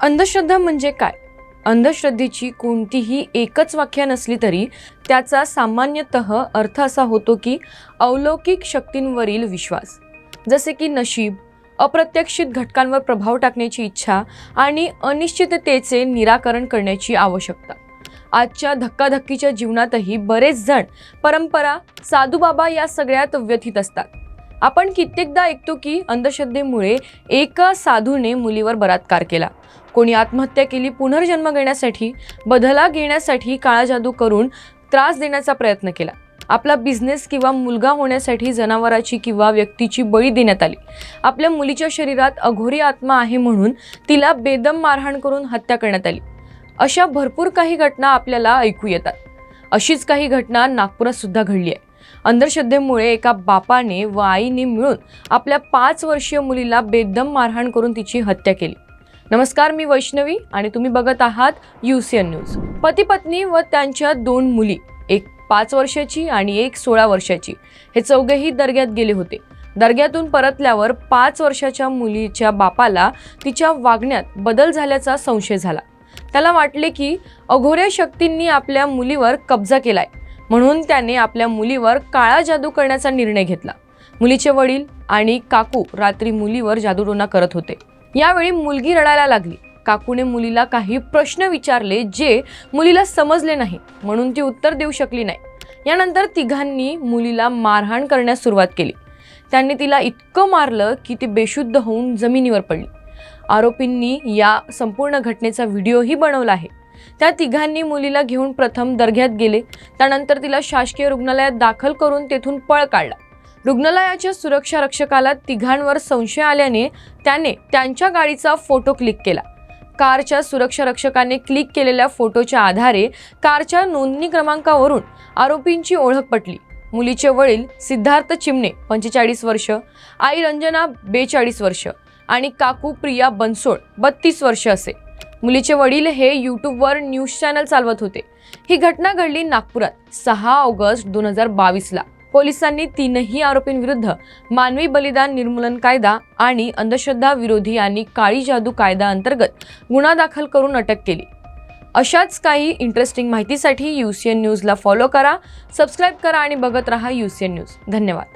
अंधश्रद्धा म्हणजे काय? अंधश्रद्धेची कोणतीही एकच व्याख्या नसली तरी त्याचा सामान्यतः अर्थ असा होतो की अलौकिक शक्तींवरील विश्वास. जसे की नशीब अप्रत्यक्षित घटकांवर प्रभाव टाकण्याची इच्छा आणि अनिश्चिततेचे निराकरण करण्याची आवश्यकता. आजच्या धक्काधक्कीच्या जीवनातही बरेच जण परंपरा साधूबाबा या सगळ्यात व्यथित असतात. आपण कित्येकदा ऐकतो की अंधश्रद्धेमुळे एका साधूने मुलीवर बलात्कार केला. कोणी आत्महत्या केली पुनर्जन्म घेण्यासाठी बदला घेण्यासाठी काळा जादू करून त्रास देण्याचा प्रयत्न केला. आपला बिझनेस किंवा मुलगा होण्यासाठी जनावराची किंवा व्यक्तीची बळी देण्यात आली. आपल्या मुलीच्या शरीरात अघोरी आत्मा आहे म्हणून तिला बेदम मारहाण करून हत्या करण्यात आली. अशा भरपूर काही घटना आपल्याला ऐकू येतात. अशीच काही घटना नागपुरात सुद्धा घडली आहे. अंधश्रद्धेमुळे एका बापाने व आईने मिळून आपल्या पाच वर्षीय मुलीला बेदम मारहाण करून तिची हत्या केली. नमस्कार मी वैष्णवी आणि तुम्ही बघत आहात यू सी एन न्यूज पती पत्नी व त्यांच्या दोन मुली एक पाच वर्षाची आणि एक सोळा वर्षाची हे चौघेही दर्ग्यात गेले होते. दर्ग्यातून परतल्यावर पाच वर्षाच्या मुलीच्या बापाला तिच्या वागण्यात बदल झाल्याचा संशय झाला. त्याला वाटले की अघोऱ्या शक्तींनी आपल्या मुलीवर कब्जा केलाय म्हणून त्याने आपल्या मुलीवर काळा जादू करण्याचा निर्णय घेतला. मुलीचे वडील आणि काकू रात्री मुलीवर जादूटोना करत होते. यावेळी मुलगी रडायला लागली. काकूने मुलीला काही प्रश्न विचारले जे मुलीला समजले नाही म्हणून ती उत्तर देऊ शकली नाही. यानंतर तिघांनी मुलीला मारहाण करण्यास सुरुवात केली. त्यांनी तिला इतकं मारलं की ती बेशुद्ध होऊन जमिनीवर पडली. आरोपींनी या संपूर्ण घटनेचा व्हिडिओही बनवला आहे. त्या तिघांनी मुलीला घेऊन प्रथम दर्ग्यात गेले. त्यानंतर तिला शासकीय रुग्णालयात दाखल करून तेथून पळ काढला. रुग्णालयाच्या सुरक्षा रक्षकाला तिघांवर संशय आल्याने त्याने त्यांच्या गाडीचा फोटो क्लिक केला. कारच्या सुरक्षा रक्षकाने क्लिक केलेल्या फोटोच्या आधारे कारच्या नोंदणी क्रमांकावरून आरोपींची ओळख पटली. मुलीचे वडील सिद्धार्थ चिमणे पंचेचाळीस वर्ष आई रंजना बेचाळीस वर्ष आणि काकू प्रिया बनसोड बत्तीस वर्ष असे. मुलीचे वडील हे यूट्यूबवर न्यूज चॅनल चालवत होते. ही घटना घडली नागपुरात सहा ऑगस्ट दोन हजार बावीसला. पोलिसांनी तीनही आरोपींविरुद्ध मानवी बलिदान निर्मूलन कायदा आणि अंधश्रद्धा विरोधी आणि काळी जादू कायदा अंतर्गत गुन्हा दाखल करून अटक केली. अशाच काही इंटरेस्टिंग माहितीसाठी यू सी एन न्यूजला फॉलो करा सबस्क्राईब करा आणि बघत राहा एन न्यूज धन्यवाद.